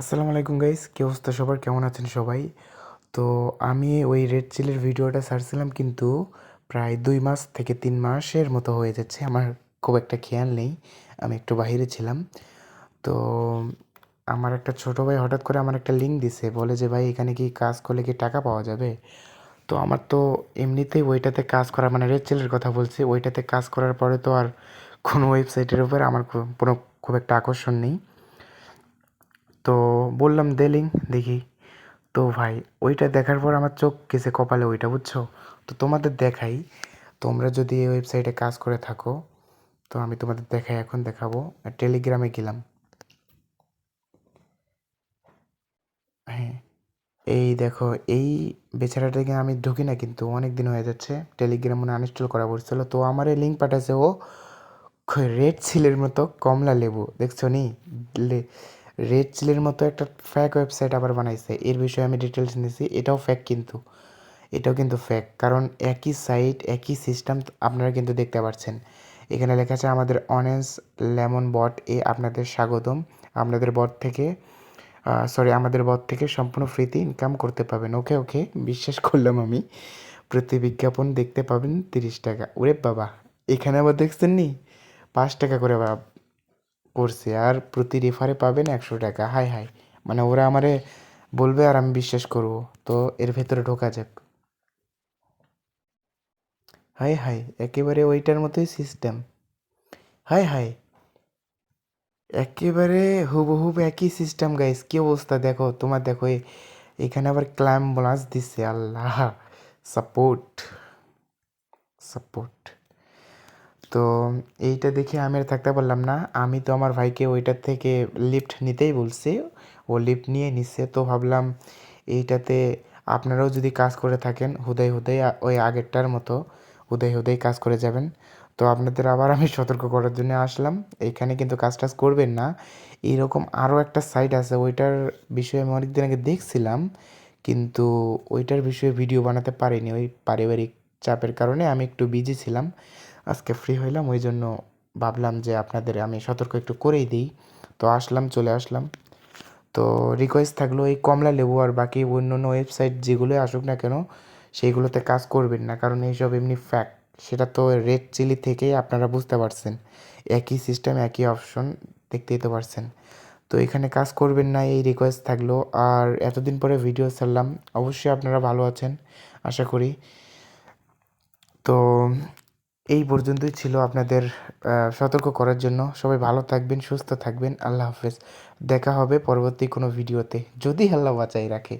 আসসালামু আলাইকুম গাইস কি অবস্থা সবার? কেমন আছেন সবাই? তো আমি ওই রেড চিলের ভিডিওটা ছাড়ছিলাম কিন্তু প্রায় দুই মাস থেকে তিন মাসের মতো হয়ে যাচ্ছে, আমার খুব একটা খেয়াল নেই, আমি একটু বাইরে ছিলাম। তো আমার একটা ছোটো ভাই হঠাৎ করে আমার একটা লিঙ্ক দিছে, বলে যে, ভাই, এখানে কি কাজ করলে কি টাকা পাওয়া যাবে? তো আমার তো এমনিতেই ওইটাতে কাজ করা মানে রেড চিলের কথা বলছি, ওইটাতে কাজ করার পরে তো আর কোনো ওয়েবসাইটের উপর আমার কোনো খুব একটা আকর্ষণ নেই। তো বললাম দে দেখি। তো ভাই, ওইটা দেখার পর আমার চোখ গেছে কপালে ওইটা, বুঝছ? তো তোমাদের দেখাই, তোমরা যদি এই ওয়েবসাইটে কাজ করে থাকো, তো আমি তোমাদের দেখাই, এখন দেখাবো। টেলিগ্রামে গেলাম। হ্যাঁ এই দেখো, এই বেচারাটাকে আমি ঢুকি না, কিন্তু অনেক দিন হয়ে যাচ্ছে। টেলিগ্রাম মনে আনইনস্টল করা পড়ছিল। তো আমার এই লিঙ্ক পাঠাচ্ছে ও রেড চিলের মতো কমলা লেবু, দেখছ নি? রেড চিলের মতো একটা ফ্যাক ওয়েবসাইট আবার বানাইছে। এর বিষয়ে আমি ডিটেলস নিয়েছি এটাও ফ্যাক কিন্তু। এটাও কিন্তু ফ্যাক কারণ একই সাইট একই সিস্টেম আপনারা কিন্তু দেখতে পাচ্ছেন। এখানে লেখা আছে আমাদের অনেন্স লেমন বট এ আপনাদের স্বাগতম। আপনাদের বট থেকে সরি আমাদের বট থেকে সম্পূর্ণ ফ্রিতে ইনকাম করতে পারবেন ওকে ওকে বিশ্বাস করলাম আমি। প্রতি বিজ্ঞাপন দেখতে পাবেন তিরিশ টাকা। ওরে বাবা, এখানে আবার দেখছেন নি? পাঁচ টাকা করে করছে আর প্রতি রেফারে পাবেন একশো টাকা। হাই হাই। মানে ওরা আমারে বলবে আর আমি বিশ্বাস করব। তো এর ভেতরে ঢোকা যাক। হাই হাই। একেবারে ওইটার মতোই সিস্টেম হাই হাই। একেবারে হুবহুব একই সিস্টেম গাইস কি অবস্থা? দেখো, তোমার দেখো এখানে আবার ক্লাইম বোনাস দিচ্ছে। আল্লাহ! সাপোর্ট সাপোর্ট তো এইটা দেখে আমি আর থাকতে পারলাম না। আমি তো আমার ভাইকে ওইটার থেকে লিফট নিতেই বলছি। ও লিফট নিয়ে নিচ্ছে তো ভাবলাম এইটাতে আপনারাও যদি কাজ করে থাকেন, হুদাই আ- ওই আগেরটার মতো হুদাই হুদাই কাজ করে যাবেন। তো আপনাদের আবার আমি সতর্ক করার জন্য আসলাম। এখানে কিন্তু কাজ টাজ করবেন না। এইরকম আরও একটা সাইট আছে। ওইটার বিষয়ে আমি অনেকদিন আগে দেখছিলাম, কিন্তু ওইটার বিষয়ে ভিডিও বানাতে পারিনি। ওই পারিবারিক চাপের কারণে আমি একটু বিজি ছিলাম। আজকে ফ্রি হইলাম ওই জন্য ভাবলাম যে আপনাদের আমি সতর্ক একটু করেই দিই। তো আসলাম, চলে আসলাম। তো রিকোয়েস্ট থাকল এই কমলা লেবু আর বাকি অন্য অন্য ওয়েবসাইট যেগুলোই আসুক না কেন, সেইগুলোতে কাজ করবেন না। কারণ এইসব এমনি ফ্যাক্ট সেটা তো রেড চিলি থেকেই আপনারা বুঝতে পারছেন। একই সিস্টেম একই অপশন দেখতেই তো পারছেন। তো এখানে কাজ করবেন না, এই রিকোয়েস্ট থাকল। আর এতদিন পরে ভিডিও ছাড়লাম, অবশ্যই আপনারা ভালো আছেন, আশা করি। তো এই পর্যন্তই ছিল আপনাদের সতর্ক করার জন্য। সবাই ভালো থাকবেন, সুস্থ থাকবেন। আল্লাহ হাফেজ। দেখা হবে পরবর্তী কোনো ভিডিওতে। যদি আল্লাহ বাঁচাই রাখে।